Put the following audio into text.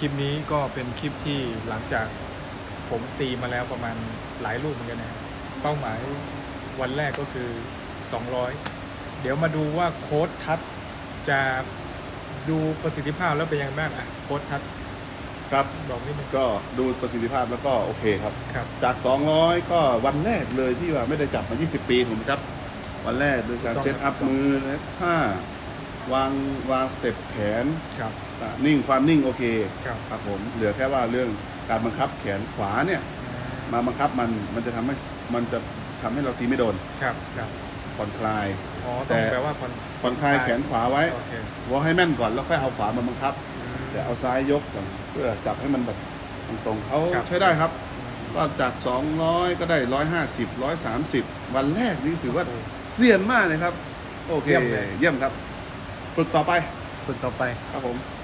คลิปนี้ก็เป็นคลิปที่หลังจากผมตีมาแล้วประมาณหลายลูกเหมือนกันนะเป้าหมายวันแรกก็คือ 200 เดี๋ยวมาดูว่าโค้ดทัศน์จะดูประสิทธิภาพแล้วเป็นยังไงบ้างอะโค้ดทัศน์ครับบอกนิดนึงก็ดูประสิทธิภาพแล้วก็โอเคครับ ครับ จาก 200 ก็วันแรกเลยที่ว่าไม่ได้จับมา 20 ปีผมครับ วันแรกโดยการเซตอัพมือและท่า วางวางสเต็ปแขนครับอะนิ่งความนิ่งโอเคครับ ครับผมเหลือแค่ว่าเรื่องการบังคับแขนขวาเนี่ย มาบังคับมันมันจะทำให้มันจะทำให้เราตีไม่โดนครับครับผ่อนคลาย อ๋อแต่ต้องแปลว่าผ่อนผ่อนคลายแขนขวาไว้โอเควอให้แม่นก่อนแล้วค่อยเอาขวามาบังคับ อืม แต่เอาซ้ายยกก่อนเพื่อจับให้มันแบบตรงๆเขาครับ ใช้ได้ครับ ก็จาก 200 ก็ได้ 150 130 วันแรกนี่ถือว่าโอ้เซียนมากเลยครับ โอเค เยี่ยมเลย เยี่ยมครับ ฝึกต่อไปคนต่อไป ครับผม